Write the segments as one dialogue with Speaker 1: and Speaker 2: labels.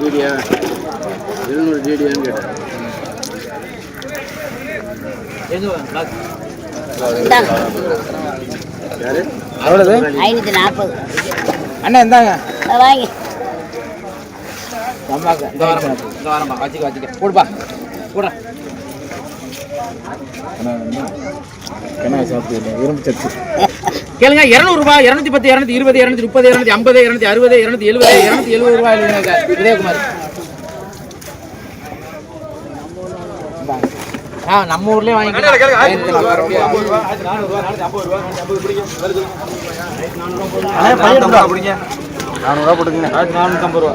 Speaker 1: டிடியா இருநூறு டிடியான்னு கேட்டேன்.
Speaker 2: எவ்வளவு
Speaker 3: ஐநூற்றி நாற்பது.
Speaker 2: அண்ணா இந்தாங்க.
Speaker 3: வாங்கி.
Speaker 2: அம்மாக்கு இந்த வாரம் இந்த வாரம்பா வச்சுக்க வச்சுக்க. போடுப்பா போடுறா. என்ன சாப்பிட்டு இரும்பு சத்து. கேளுங்க இரநூறுபா இரநூத்தி பத்து இரநூத்தி இருபது இரநூத்தி முப்பது இரநூத்தி ஐம்பது இரநூத்தி அறுபது இரநூத்தி எழுபது இரநூத்தி எழுபது ரூபாய் இந்தாங்க. ஆ நம்ம ஊர்லயே வாங்கிக்கலாம்.
Speaker 1: நானூறுவா போட்டுங்க
Speaker 2: நானூற்றம்பது ரூபா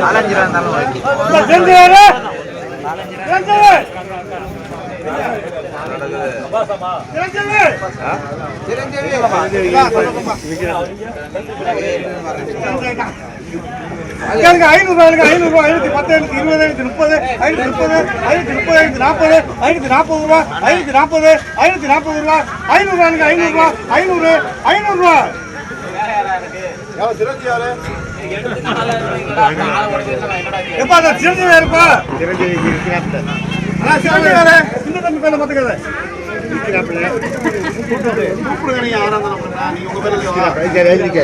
Speaker 1: நாலஞ்சு ரூபா இருந்தாலும் வாங்கி
Speaker 4: கேளுங்க ஐநூறு ரூபாய் ஐநூறு ரூபாய் ஐநூத்தி பத்து ஐநூத்தி இருபது ஐநூத்தி முப்பது ஐநூத்தி முப்பது ஐநூத்தி முப்பது ஐநூத்தி நாற்பது ஐநூத்தி நாற்பது ரூபாய் ஐநூத்தி நாற்பது ஐநூத்தி நாற்பது ரூபாய் ஐநூறு ரூபாய் ஐநூறு ரூபாய் ஐநூறு ஐநூறு ரூபாய் எப்பா அந்த சிரஞ்சீவி இருப்பா அண்ணா சிரஞ்சீவி யாரு? சின்ன தம்பி பேர்ல பாத்துக்கிறது அவன் செஞ்சால் தப்பு. கேளுங்க,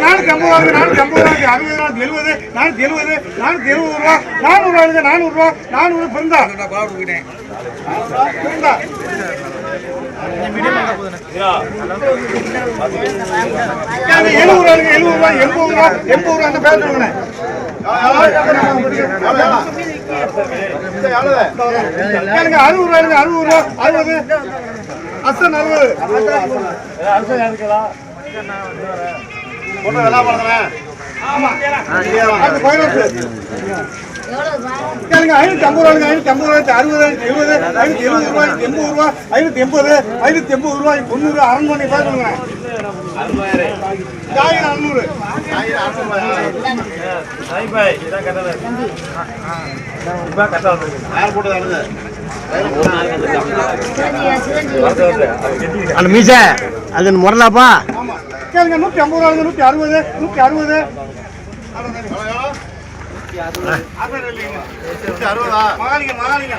Speaker 4: நானூத்தி ஐம்பது ரூபா, நானூத்தி ஐம்பது ரூபா, அறுபது, நானூத்தி எழுபது, நானூத்தி எழுபது, நானூத்தி எழுபது ரூபா, நானூறு ரூபா எடுங்க, நானூறு ரூபா, நானூறு பிருந்தா. பிருந்தா. கேளுங்க, எழுபது ரூபா எடுங்க, எழுபது ரூபா, எண்பது ரூபா, எண்பது ரூபா அந்த பேர் சொல்லுங்க. கேளுங்க, அறுபது ரூபா எடுங்க, அறுபது ரூபா, அறுபது. அசன் அறுபது ஆமா. அடுத்து பதினெட்டு. கேளுங்க, ஐநூத்தி ஐம்பது ரூபாய்ங்க, ஐநூத்தி ஐம்பது ரூபாய், அறுபது, எழுபது, ஐநூத்தி எழுபது ரூபாய், எண்பது ரூபாய், ஐநூத்தி எண்பது, ஐநூத்தி எண்பது ரூபாய், தொண்ணூறு, அறுநூறு ரூபாய் சொல்லுங்க. ஆயிரம் அறுநூறு.
Speaker 1: அந்த மீச அது முரலாப்பா
Speaker 4: நூத்தி ஐம்பது ரூபாய்ங்க, நூத்தி அறுபது, நூத்தி அறுபது. மகாலிங்க, மகாலிங்க.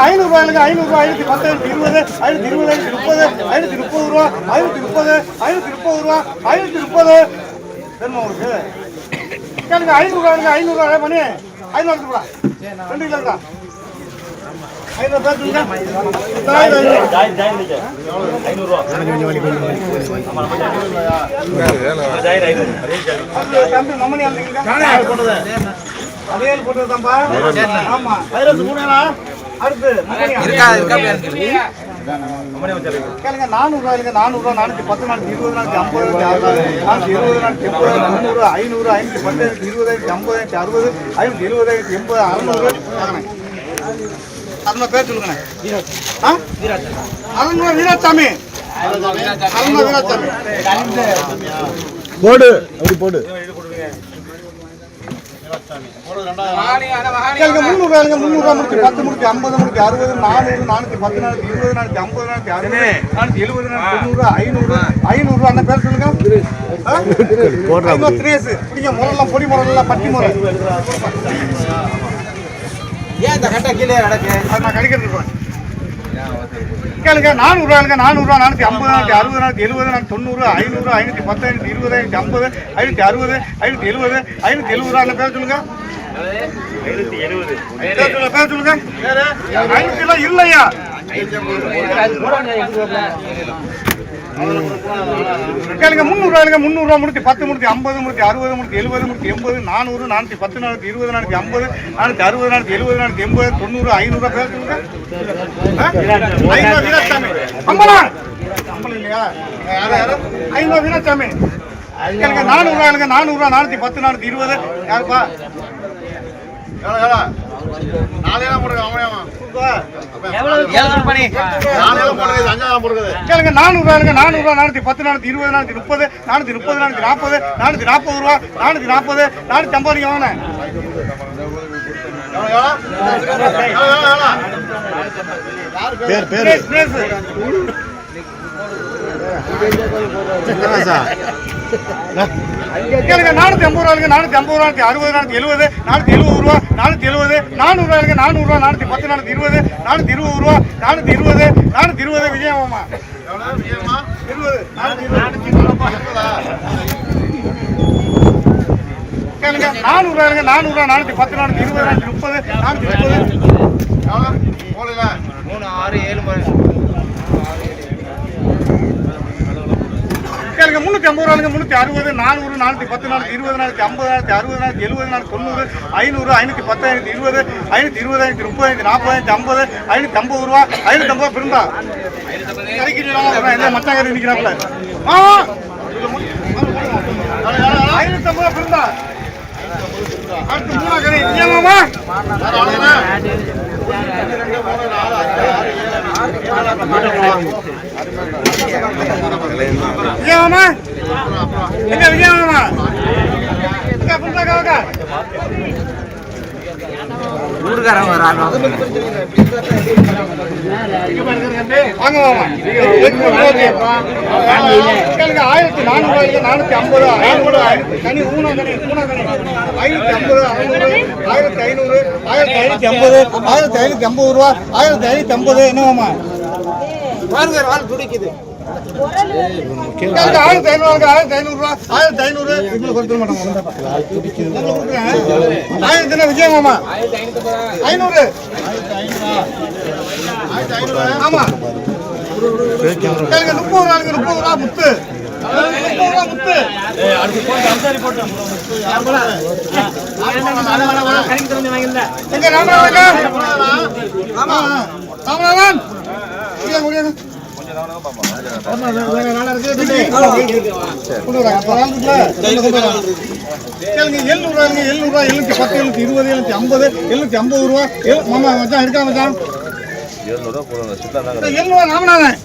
Speaker 4: ஐநூறு ரூபாய்ங்க, ஐநூறு ரூபாய், ஐநூத்தி பத்து, ஐநூத்தி இருபது, ஐநூத்தி இருபது, ஐநூத்தி முப்பது, ஐநூத்தி முப்பது ரூபா, ஐநூத்தி முப்பது, ஐநூத்தி முப்பது ரூபா, ஐநூத்தி முப்பது. வேணுமா உங்களுக்கு? கேளுங்க, ஐநூறு ரூபாய்ங்க, ஐநூறு ரூபாய் மணி. ஐநூறு எடுத்து போடா. ரெண்டு கிலோ இருக்கா? ஐநூறு தம்பி மம்மனி. அதே. ஆமா. அடுத்து. கேளுங்க, நானூறுரூவா இல்லைங்க நானூறுரூவா நானூற்றி பத்து, நானூத்தி இருபது, நானூத்தி ஐம்பது, நானூத்தி அறுபது, நானூத்தி எழுபது, நானூத்தி எண்பது, முந்நூறு, ஐநூறு, ஐநூற்றி பத்து, இருபதாயிரத்தி ஐம்பதாயிரத்தி அறுபது, ஐநூற்றி எழுபது, எண்பது, அறுநூறு. அறுநூறு பேர் சொல்லுங்கண்ணே. ஆ? அறுநூறு வீராசாமி அறுநூறு வீராசாமி
Speaker 1: போடு அப்படி போடு
Speaker 4: கேளுங்க, முந்நூறு ரூபாய்ங்க, முந்நூறு ரூபாய் முடிச்சு, பத்து முடிச்சு, ஐம்பது முடிச்சு, அறுபது, நானூறு, நானூத்தி பத்து, நானூத்தி இருபது, நானூத்தி ஐம்பது, நானூத்தி அறுபது, நானூத்தி எழுபது, தொண்ணூறு, ஐநூறு, ஐநூறு அண்ணன் பேர் சொல்லுங்க. பிடிங்க, முரல்லாம், பொடி முரல்லாம், பட்டி முறை.
Speaker 2: ஏன் இந்த கட்டை கீழே கிடக்கு
Speaker 4: அது நான் கடிக்கிறது இருக்கேன். கேளுங்க நானூறு ரூபாய்ங்க நானூறுரூவா நானூற்றி ஐம்பது நானூற்றி அறுபது நானூற்றி எழுபது நானூத்தி தொண்ணூறு ஐநூறு ஐநூற்றி பத்து ஐநூற்றி இருபது ஐநூற்றி ஐம்பது ஐநூற்றி அறுபது ஐநூற்றி எழுபது ஐநூற்றி எழுபது ரூபா பேர் சொல்லுங்க. பேர் சொல்லுங்க, ஐநூற்றி எல்லாம் இல்லையா? கேளுங்க முந்நூறு முந்நூறுரூவா முந்நூறு முடிச்சு பத்து முடிச்சு ஐம்பது முடிச்சு அறுபது முடிச்சு எழுபது முடிச்சு எண்பது நானூறு நானூற்றி பத்து நானூத்தி இருபது நானூற்றி ஐம்பது நானூற்றி அறுபது நானூற்றி எழுபது நானூற்றி எண்பது தொண்ணூறு ஐநூறுரூவா ரூபாய் ஐநூறு வீராசாமி. அம்பலா அம்பலம் இல்லையா? யாரு யாரு? ஐநூறு வீராசாமி. கேளுங்க நானூறுரூவா எழுங்க நானூறுரூவா நானூற்றி பத்து நானூற்றி இருபது. யாருப்பா? எவ்வளோ எவ்வளோ நாளையெல்லாம் போடுங்க அவன் கேளுங்க நானூறு ரூபாய்ங்க நானூறு ரூபா நானூத்தி பத்து நானூத்தி இருபது நானூத்தி முப்பது நானூத்தி முப்பது நானூத்தி நாற்பது நானூத்தி நாற்பது ரூபா நானூத்தி நாற்பது நானூத்தி ஐம்பது ரூபாய் வாங்கினேன்.
Speaker 1: பேர் பேர்.
Speaker 4: கேளுங்க நானூற்றி ஐம்பது ரூபாய்ங்க நானூற்றி ஐம்பது நானூத்தி அறுபது நானூத்தி எழுபது நானூற்றி எழுபது ரூபா நானூற்றி எழுபது நானூறு ரூபாய்ங்க நானூறு ரூபா நானூத்தி பத்து நானூத்தி இருபது நானூற்றி இருபது ரூபா நானூற்றி இருபது நானூற்றி இருபது விஜயமாமா இருபது நானூத்தி கேளுங்க நானூறு ரூபாய்ங்க நானூறு ரூபா நானூத்தி பத்து நானூத்தி இருபது நானூத்தி முப்பது நானூத்தி முப்பது. கேளுங்க முன்னூத்தி ஐம்பது ரூபாய்ங்க முன்னூத்தி அறுபது நானூறு நானூத்தி பத்து நானூத்தி இருபது நானூத்தி ஐம்பது நானூத்தி அறுபது நானூத்தி எழுபது நானூத்தி தொண்ணூறு ஐநூறு ஐநூத்தி பத்து ஐநூத்தி இருபது ஐநூத்தி இருபது ஐநூத்தி முப்பது ஐநூத்தி நாற்பது ஐநூத்தி ஐம்பது ஐநூத்தி ஐம்பது ரூபா ஐநூத்தி ஐம்பது பிருந்தா என்ன மச்சாங்க நிக்கிறாங்களே ஆ! ஐநூத்தி ஐம்பது பிருந்தா அடுத்து மூணா கடை ஏமாமா விஜயமாமா எங்க விஜயமாமா எங்க பிருந்தா வாங்க கேளுங்க ஆயிரத்தி நானூறு நானூத்தி ஐம்பது ஐநூறு கனி ஊனா கனி ஊனா கனி ஐநூத்தி ஐம்பது ஐநூறு ஆயிரத்தி ஐநூறு ஆயிரத்தி ஐநூத்தி ஐம்பது ஆயிரத்தி ஐநூத்தி ஐம்பது ரூபா ஆயிரத்தி ஐநூத்தி ஐம்பது என்னவாமா பாருங்க ஆள் துடிக்குது. ஆயிரத்தி ஐநூறு ஆயிரத்தி ஐநூறுரூவா ஆயிரத்தி ஐநூறு இதுல கொடுத்துட மாட்டாங்க ஆயிரத்தி என்ன விஜயமாமா ஐநூறு ஆமா கேளுங்க முப்பது ரூபாய்க்கு முப்பது ரூபா முத்து முப்பது ரூபா முத்து எங்க ராமநாதன் ஆமா ராமநாதன் இங்க முடியாது எழுநூறு எழுநூத்தி பத்து எழுநூத்தி இருபது எழுநூத்தி ஐம்பது எழுநூத்தி ஐம்பது ரூபா எழு- மாமா மச்சான் இருக்கா மச்சான் எழுநூறு ராமநாதன்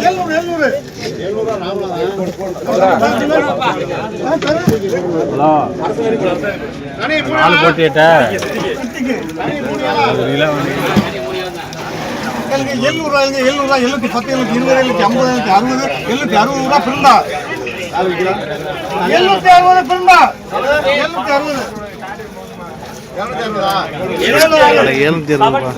Speaker 4: எழுநூறு எழுநூறு
Speaker 1: போட்டிட்ட
Speaker 4: கேளுங்க, எழுநூறு ரூபாய்ங்க எழுநூறு ரூபாய் எழுநூத்தி பத்து எழுநூத்தி இருபது எழுநூத்தி ஐம்பது எழுநூத்தி அறுபது எழுநூத்தி அறுபது ரூபாய் பிருந்தா எழுநூத்தி அறுபது பிருந்தா எழுநூத்தி அறுபது.
Speaker 1: எழுநூத்தி இருபது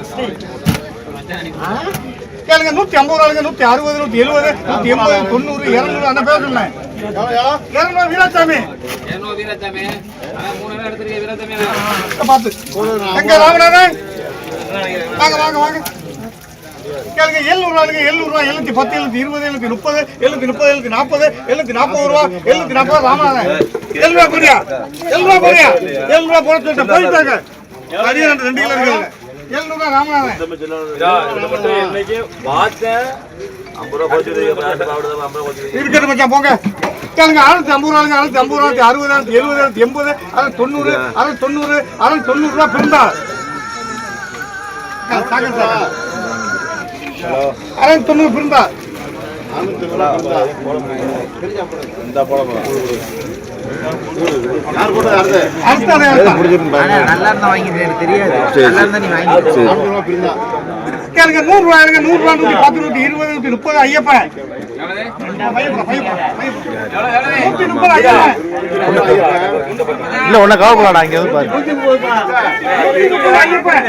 Speaker 4: கேளுங்க நூத்தி ஐம்பது ரூபாய்ங்க நூத்தி அறுபது நூத்தி எழுபது நூத்தி எண்பது தொண்ணூறு இருநூறு அந்த பேர் சொன்னேன். இருநூறு வீராசாமி. பார்த்து. எங்க ராமநாதன்? வாங்க வாங்க வாங்க. கேளுங்க எழுநூறு ரூபாய்க்கு எழுநூறு ரூபாய் எழுநூத்தி பத்து எழுநூத்தி இருபது எழுநூத்தி முப்பது எழுநூத்தி முப்பது எழுநூத்தி நாற்பது எழுநூத்தி நாற்பது ரூபா எழுநூத்தி நாற்பது ராமநாதன். எழுநூறு ரூபா போறியா எழுநூறு ரூபா போறியா எழுநூறு ரூபா போட சொல்லிட்டு போயிட்டாங்க ரெண்டு ரெண்டு கிலோ இருக்காங்க ரூபா இருக்கட்டும் மச்சான் போங்க. கேளுங்க அறுநூத்தி ஐம்பது ரூபாங்க அறுநூத்தி ஐம்பது அறுபது அறுநூத்தி எழுபது அறுநூத்தி எண்பது அறுநூத்தி தொண்ணூறு அறுநூத்தி தொண்ணூறு அறுநூத்தி தொண்ணூறு ரூபா பிரிந்தா அறுநூத்தி தொண்ணூறு பிறந்தா அடுத்த?
Speaker 2: நல்லா இருந்தா வாங்கிட்டு எனக்கு தெரியாது. நல்லா இருந்தா நீ வாங்கி
Speaker 4: கேளுங்க நூறு ரூபாய் இருங்க நூறு ரூபாய் நூத்தி பத்து நூத்தி இருபது நூத்தி முப்பது ஐயப்பன்
Speaker 1: இல்ல உன்ன கவலைப்படாடா இங்க வந்து பாரு.
Speaker 4: ஐயப்பன்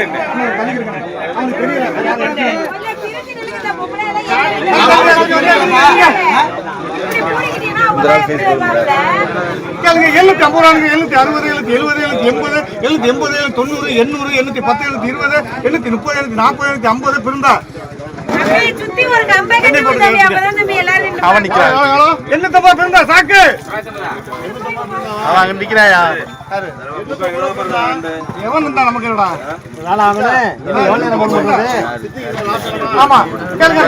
Speaker 4: எழுநூத்தி ஐம்பது ரூபாங்க எழுநூத்தி அறுபது எழுநூத்தி எழுபது எழுநூத்தி எண்பது எழுநூத்தி எண்பது எழுநூத்தி தொண்ணூறு எண்ணூறு எண்ணூத்தி பத்து எழுநூத்தி இருபது எழுநூத்தி முப்பது எழுநூத்தி நாற்பது எழுநூத்தி ஐம்பது
Speaker 5: பிறந்தா. சுத்தி ஒரு கம்பை கட்டி விடுதாடி, அப்பதான் தம்பி எல்லாரும் நின்னு
Speaker 1: அவன் நிக்கிறான்
Speaker 4: என்னத்தப்பா பிருந்தா சாக்கு.
Speaker 1: அவன் அங்க நிக்கிறாயா?
Speaker 4: எவன் இருந்தா நமக்கு என்னடா ஆமா.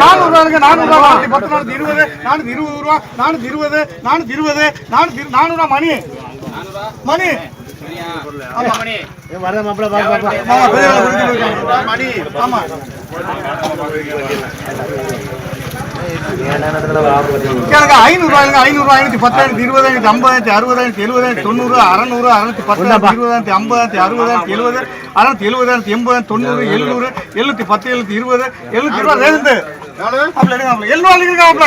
Speaker 4: நானூறு ரூபாய்ங்க நானூறு ரூபாய் பத்து நானூத்தி இருபது நானூத்தி இருபது ரூபா நானூத்தி இருபது நானூத்தி இருபது நானூத்தி நானூறு ரூபா மணி. மணி. ஆமா. ஆளு கொடுத்துட்டு இருக்காங்க. ஆமா. கேளுங்க ஐநூறு ரூபாய்ங்க ஐநூறு ரூபாய் ஐநூத்தி பத்தாயிரத்தி இருபதாயிரத்தி ஐம்பதாயிரத்தி அறுபதாயிரத்தி எழுபதாயிரத்தி தொண்ணூறு அறநூறு அறுநூத்தி பத்தாயிரத்தி இருபதாயிரத்தி ஐம்பதாயிரத்தி அறுபதாயிரத்தி எழுபது அறுநூத்தி எழுபதாயிரத்தி எண்பது தொண்ணூறு எழுநூறு எழுநூத்தி பத்து எழுநூத்தி இருபது எழுநூத்தி இருபது எடுங்க மாப்பிள்ள. எழுநூறு நாளைக்கு இருக்கா மாப்பிள்ள.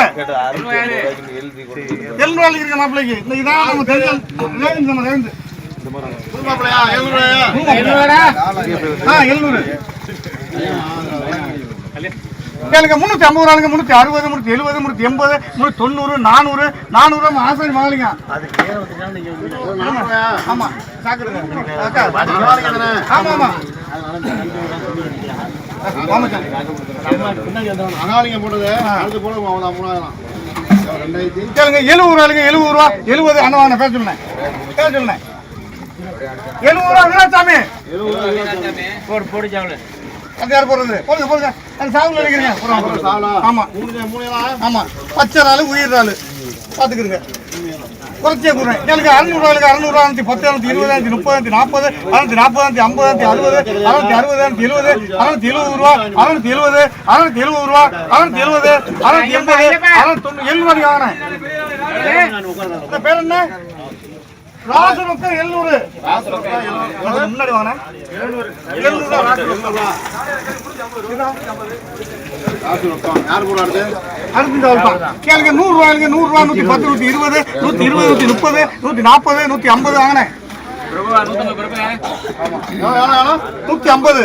Speaker 4: எழுநூறு நாளைக்கு இருக்க மாப்பிள்ளைக்கு. இந்த இதான் நம்ம தெரிஞ்ச ரேந்து நம்ம ரேந்து ஆ எழுநூறு. கேளுங்க முந்நூற்றி ஐம்பது ரூபாங்க முந்நூற்றி அறுபது முந்நூற்றி எழுபது முந்நூற்றி எண்பது முந்நூற்றி தொண்ணூறு நானூறு நானூறு ஆசாரி மகளிங்க ஆமா. ஆமா. ஆமா ஆமா. சார். கேளுங்க எழுபது ரூபாய்ங்க எழுபது ரூபா எழுபது அண்ணா பேச சொல்லுங்க. பேச எழுபது ரூபா வீராசாமி
Speaker 2: போடு போடு
Speaker 4: அது யார் போடுறது போடுங்க போடுங்க. அது சாகுல நினைக்கிறீங்க. ஆமா. ஆமா. பச்சை நாள் உயிர் நாள் பார்த்துக்கிறங்க குறைச்சே கொடுறேன் எனக்கு அறுநூறுவாய்க்கு அறுநூறு அறுநூத்தி பத்து அறுநூத்தி இருபதாயிரத்தி முப்பதாயிரத்தி நாற்பது அறுநூத்தி நாற்பதாயிரத்தி ஐம்பதாயிரத்தி அறுபது அறுநூத்தி அறுபதாயிரத்தி எழுபது அறுநூத்தி எழுபது ரூபா அறுநூத்தி எழுபது அறுநூத்தி எழுபது ரூபா அறுநூத்தி எழுபது அறுநூத்தி எண்பது அறுநூத்தி தொண்ணூறு எழுநூறு வாங்கினேன் பேர் என்ன? ராசனுக்கு எழுநூறு. அதுக்கு முன்னாடி வாங்கினேன் எழுநூறு. ராசு ரொக்கம். அடுத்த வருஷம். கேளுங்க நூறு ரூபாய்ங்க நூறு ரூபாய் நூத்தி பத்து நூத்தி இருபது நூத்தி இருபது நூத்தி முப்பது நூத்தி நாற்பது நூத்தி ஐம்பது வாங்கினேன். நூத்தி ஐம்பது.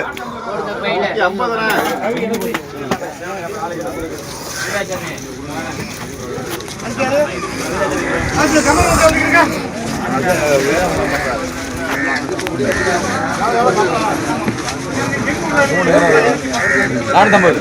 Speaker 4: அது கம்மி
Speaker 2: நானூத்தம்பது